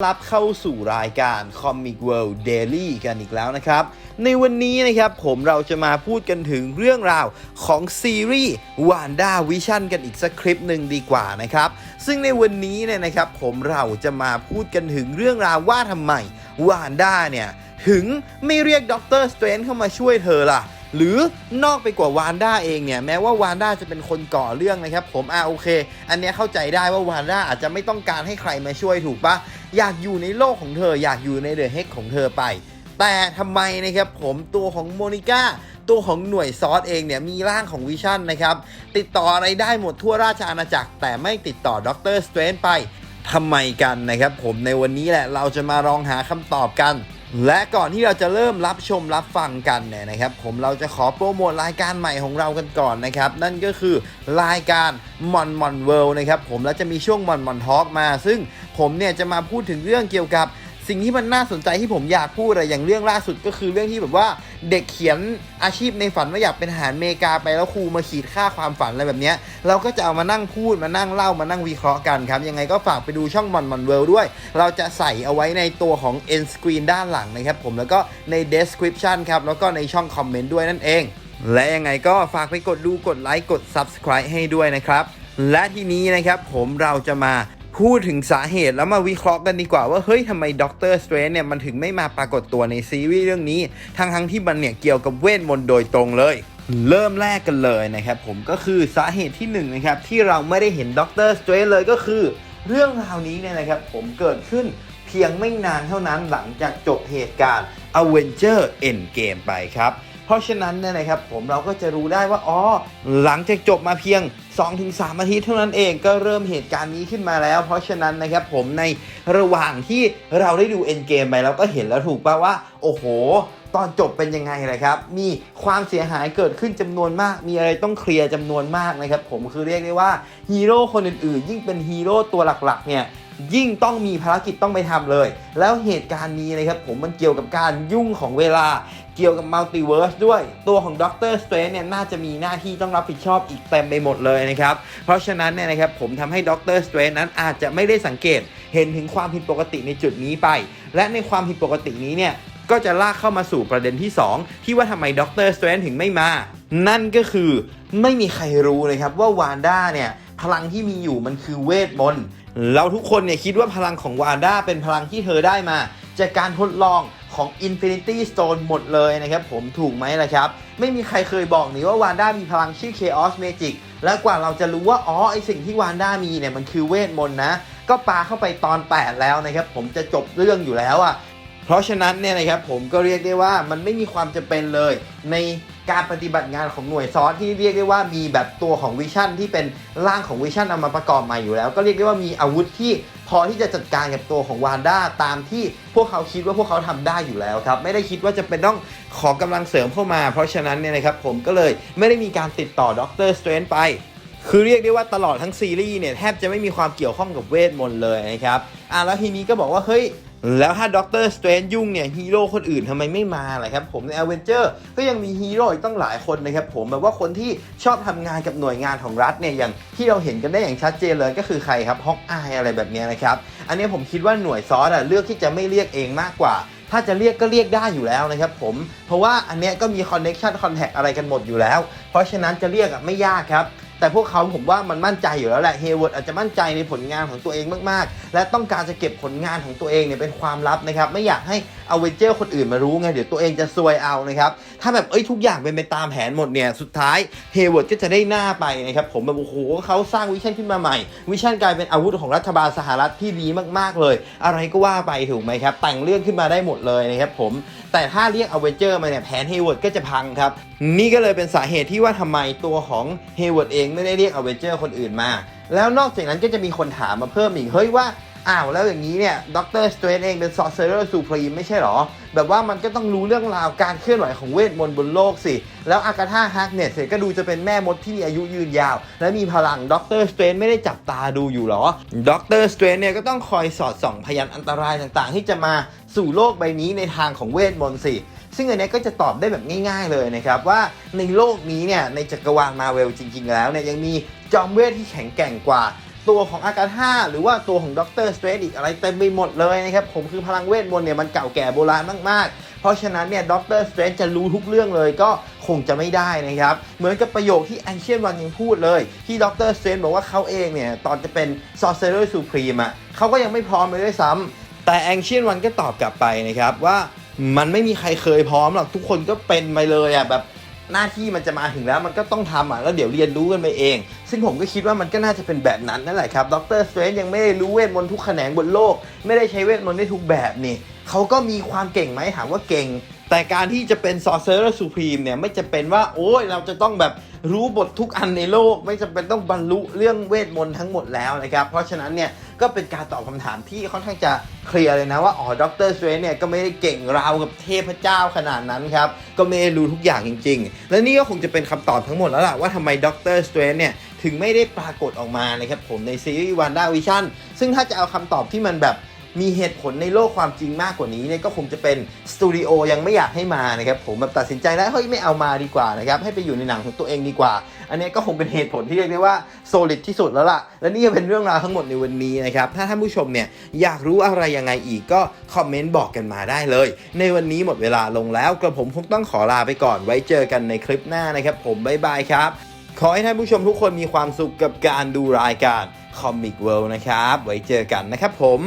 รับเข้าสู่รายการ Comic World Daily กันอีกแล้วนะครับ ในวันนี้นะครับผมเราจะมาพูดกันถึงเรื่องราวของซีรีส์ Wanda Vision กันอีกสักคลิปหนึ่งดีกว่านะครับ ซึ่งในวันนี้เนี่ยนะครับผมเราจะมาพูดกันถึงเรื่องราวว่าทำไม Wanda เนี่ยถึงไม่เรียกด็อกเตอร์สเตรนเข้ามาช่วยเธอล่ะหรือนอกไปกว่าวานด้าเองเนี่ยแม้ว่าวานด้าจะเป็นคนก่อเรื่องนะครับผมอ่าโอเค อันนี้เข้าใจได้ว่าวานด้าอาจจะไม่ต้องการให้ใครมาช่วยถูกปะ อยากอยู่ในโลกของเธอ อยากอยู่ในเดอะเฮกของเธอไป แต่ทำไมนะครับผมตัวของโมนิก้าตัวของหน่วยซอสเองเนี่ยมีร่างของวิชั่นนะครับ ติดต่ออะไรได้หมดทั่วราชอาณาจักร แต่ไม่ติดต่อด็อกเตอร์สเตรนไปทำไมกันนะครับผมในวันนี้แหละเราจะมาลองหาคำตอบกัน และก่อนที่เราจะเริ่มรับชมรับฟังกันเนี่ยนะครับ ผมเราจะขอโปรโมทรายการใหม่ของเรากันก่อนนะครับ นั่นก็คือรายการมอนมอนเวิลด์นะครับ ผมแล้วจะมีช่วงมอนมอนทอล์กมา ซึ่งผมเนี่ยจะมาพูดถึงเรื่องเกี่ยวกับ สิ่งที่มันน่าสนใจที่ผมอยากพูดอะอย่างเรื่องล่าสุดก็คือเรื่องที่แบบว่าเด็กเขียนอาชีพในฝันว่าอยากเป็นทหารอเมริกาไปแล้วครูมาขีดค่าความฝันอะไรแบบเนี้ยเราก็จะเอามานั่งพูดมานั่งเล่ามานั่งวิเคราะห์กันครับยังไงก็ฝากไปดูช่องมอนมอนเวิลด์ด้วย เราจะใส่เอาไว้ในตัวของ end screen ด้านหลังนะครับผมแล้วก็ใน description ครับแล้วก็ในช่องคอมเมนต์ด้วยนั่นเอง และยังไงก็ฝากไปกดดูกดไลค์กด subscribe ให้ด้วยนะครับและทีนี้นะครับผมเราจะมา พูดถึงสาเหตุแล้วมาวิเคราะห์กันดีกว่าว่าเฮ้ยทำไมด็อกเตอร์สเตรนเนี่ยมันถึงไม่มาปรากฏตัวในซีรีส์เรื่องนี้ ทั้งทั้งที่มันเนี่ยเกี่ยวกับเวทมนต์โดยตรงเลย เริ่มแรกกันเลยนะครับผมก็คือสาเหตุที่หนึ่งนะครับที่เราไม่ได้เห็นด็อกเตอร์สเตรนเลยก็คือ เรื่องราวนี้เนี่ยนะครับผมเกิดขึ้นเพียงไม่นานเท่านั้นหลังจากจบเหตุการณ์ Avenger Endgame ไปครับ เพราะฉะนั้นเนี่ยนะครับผมเราก็จะรู้ได้ว่าอ๋อหลังจากจบมาเพียง 2-3อาทิตย์เท่านั้นเองก็เริ่มเหตุการณ์นี้ขึ้นมาแล้ว เพราะฉะนั้นนะครับผมในระหว่างที่เราได้ดูเอ็นเกมไปเราก็เห็นแล้วถูกป่าว่า โอ้โห ตอนจบเป็นยังไงเลยครับ มีความเสียหายเกิดขึ้นจำนวนมาก มีอะไรต้องเคลียร์จำนวนมากนะครับผมคือเรียกได้ว่าฮีโร่คนอื่นๆ ยิ่งเป็นฮีโร่ตัวหลักๆเนี่ยยิ่งต้องมีภารกิจต้องไปทำเลย แล้วเหตุการณ์นี้นะครับผมมันเกี่ยวกับการยุ่งของเวลา เกี่ยวกับมัลติเวิร์สด้วย ตัวของด็อกเตอร์สเตรนเนี่ยน่าจะมีหน้าที่ต้องรับผิดชอบอีกเต็มไปหมดเลยนะครับ เพราะฉะนั้นเนี่ยนะครับผมทำให้ด็อกเตอร์สเตรนนั้นอาจจะไม่ได้สังเกตเห็นถึงความผิดปกติในจุดนี้ไป และในความผิดปกตินี้เนี่ยก็จะลากเข้ามาสู่ประเด็นที่ 2 ที่ว่าทำไมด็อกเตอร์สเตรนถึงไม่มา นั่นก็คือไม่มีใครรู้นะครับว่าวานด้าเนี่ยพลังที่มีอยู่มันคือเวทมนต์เราทุกคนเนี่ยคิดว่าพลังของวานด้าเป็นพลังที่เธอได้มา จากการทดลอง ของ Infinity Stone หมดเลยนะครับผมถูกไหมล่ะครับ ไม่มีใครเคยบอกนี่ว่าวานด้ามีพลังชื่อ Chaos Magic และกว่าเราจะรู้ว่าอ๋อไอสิ่งที่วานด้ามีเนี่ยมันคือเวทมนต์นะ ก็ปาเข้าไปตอน 8 แล้วนะครับผมจะจบเรื่องอยู่แล้วอะ่ะเพราะฉะนั้นเนี่ยนะครับผมก็เรียกได้ว่ามันไม่มีความจำเป็นเลยใน การปฏิบัติงานของหน่วยซอสที่เรียกได้ว่ามีแบบตัวของวิชั่นที่เป็นร่างของวิชั่นเอามาประกอบใหม่อยู่แล้ว ก็เรียกได้ว่ามีอาวุธที่พอที่จะจัดการกับตัวของวานด้าตามที่พวกเขาคิดว่าพวกเขาทำได้อยู่แล้วครับ ไม่ได้คิดว่าจะเป็นต้องขอกำลังเสริมเข้ามา เพราะฉะนั้นเนี่ยนะครับผมก็เลยไม่ได้มีการติดต่อด็อกเตอร์สเตรนไป คือเรียกได้ว่าตลอดทั้งซีรีส์เนี่ยแทบจะไม่มีความเกี่ยวข้องกับเวทมนต์เลยนะครับอะแล้วทีนี้ก็บอกว่าเฮ้ย แล้วถ้าด็อกเตอร์สเตรนยุ่งเนี่ยฮีโร่คนอื่นทำไมไม่มาล่ะครับผมในอเวนเจอร์ก็ยังมีฮีโร่อีกตั้งหลายคนนะครับผมแบบว่าคนที่ชอบทำงานกับหน่วยงานของรัฐเนี่ยอย่างที่เราเห็นกันได้อย่างชัดเจนเลยก็คือใครครับฮอกอายอะไรแบบนี้นะครับอันนี้ผมคิดว่าหน่วยซอสอะเลือกที่จะไม่เรียกเองมากกว่าถ้าจะเรียกก็เรียกได้อยู่แล้วนะครับผม เพราะว่าอันเนี้ยก็มีคอนเน็ชันคอนแทคอะไรกันหมดอยู่แล้ว เพราะฉะนั้นจะเรียกอะไม่ยากครับ แต่พวกเขาผมว่ามันมั่นใจอยู่แล้วแหละเฮเวิร์ดอาจจะมั่นใจในผลงานของตัวเองมากๆ และต้องการจะเก็บผลงานของตัวเองเนี่ยเป็นความลับนะครับไม่อยากให้เอาเวนเจอร์คนอื่นมารู้ไงเดี๋ยวตัวเองจะซวยเอานะครับถ้าแบบเอ้ยทุกอย่างเป็นไปตามแผนหมดเนี่ยสุดท้ายเฮเวิร์ดก็จะได้หน้าไปนะครับผมแบบโอ้โหเขาสร้างวิชั่นขึ้นมาใหม่ วิชั่นกลายเป็นอาวุธของรัฐบาลสหรัฐที่ดีมากๆเลย อะไรก็ว่าไปถูกไหมครับแต่งเรื่องขึ้นมาได้หมดเลยนะครับผมแต่ถ้าเรียกอเวนเจอร์มาเนี่ยแผนเฮเวิร์ดก็จะพังครับ นี่ก็เลยเป็นสาเหตุที่ว่าทำไมตัวของเฮเวิร์ดเองไม่ได้เรียกอเวนเจอร์คนอื่นมา แล้วนอกจากนั้นก็จะมีคนถามมาเพิ่มอีก เฮ้ยว่า อ้าวแล้วอย่างนี้เนี่ยด็อกเตอร์สเตรนเองเป็นซอร์เซอร์สูพรีมไม่ใช่หรอ แบบว่ามันก็ต้องรู้เรื่องราวการเคลื่อนไหวของเวทมนต์บนโลกสิ แล้วอากาธาฮักเนสก็ดูจะเป็นแม่มดที่มีอายุยืนยาว และมีพลังด็อกเตอร์สเตรนไม่ได้จับตาดูอยู่หรอด็อกเตอร์สเตรนเนี่ยก็ต้องคอยสอดส่องพยานอันตรายต่างๆ ที่จะมาสู่โลกใบนี้ในทางของเวทมนต์สิ ซึ่งอันเนี้ยก็จะตอบได้แบบง่ายๆเลยนะครับว่าในโลกนี้เนี่ยในจักรวาลมาเวลจริงๆ แล้วเนี่ยยังมีจอมเวทที่แข็งแกร่งกว่าตัวของอากาธาหรือว่าตัวของด็อกเตอร์สเตรดอีกอะไรเต็มไปหมดเลยนะครับ ผมคือพลังเวทมนต์เนี่ยมันเก่าแก่โบราณมากๆ เพราะฉะนั้นเนี่ยด็อกเตอร์สเตรดจะรู้ทุกเรื่องเลยก็คงจะไม่ได้นะครับ เหมือนกับประโยคที่แอนเชียนวันยังพูดเลย ที่ด็อกเตอร์สเตรดบอกว่าเขาเองเนี่ย ตอนจะเป็นซอ r เซอร์สูพรีมอะเขาก็ยังไม่พร้อมเลยด้วยซ้ำแต่แองเชียนวันก็ตอบกลับไปนะครับว่า มันไม่มีใครเคยพร้อมหรอกทุกคนก็เป็นไปเลยอะแบบหน้าที่มันจะมาถึงแล้วมันก็ต้องทำอะแล้วเดี๋ยวเรียนรู้กันไปเอง ซึ่งผมก็คิดว่ามันก็น่าจะเป็นแบบนั้นนั่นแหละครับ ดรสเตรนยังไม่ได้รู้เวทมนต์ทุกแขนงบนโลก ไม่ได้ใช้เวทมนต์ได้ทุกแบบนี่เขาก็มีความเก่งไหมถามว่าเก่ง แต่การที่จะเป็น Sorcerer Supreme เนี่ยไม่จะเป็นว่าโอ้ยเราจะต้องแบบรู้บททุกอันในโลก ไม่จำเป็นต้องบรรลุเรื่องเวทมนต์ทั้งหมดแล้วนะครับ เพราะฉะนั้นเนี่ย ก็เป็นการตอบคำถามที่ค่อนข้างจะเคลียร์เลยนะว่าอ๋อดรสเตรนเนี่ยก็ไม่ได้เก่งราวกับเทพเจ้าขนาดนั้นครับ ก็ไม่รู้ทุกอย่างจริง ๆ และนี่ก็คงจะเป็นคำตอบทั้งหมดแล้วล่ะว่าทำไมดรสเตรนเนี่ยถึงไม่ได้ปรากฏออกมานะครับผมในซีรีส์วันด้าวิชั่นซึ่งถ้าจะเอาคำตอบที่มันแบบ มีเหตุผลในโลกความจริงมากกว่านี้เนี่ยก็คงจะเป็นสตูดิโอยังไม่อยากให้มานะครับผมแบบตัดสินใจแล้วเฮ้ยไม่เอามาดีกว่านะครับให้ไปอยู่ในหนังของตัวเองดีกว่า อันนี้ก็คงเป็นเหตุผลที่เรียกได้ว่าโซลิดที่สุดแล้วล่ะ และนี่ก็เป็นเรื่องราวทั้งหมดในวันนี้นะครับถ้าท่านผู้ชมเนี่ยอยากรู้อะไรยังไงอีกก็คอมเมนต์บอกกันมาได้เลย ในวันนี้หมดเวลาลงแล้วกระผมคงต้องขอลาไปก่อนไว้เจอกันในคลิปหน้านะครับ ผมบ๊ายบายครับขอให้ท่านผู้ชมทุกคนมีความสุขกับการดูรายการ Comic World นะครับ ไว้เจอกันนะครับผม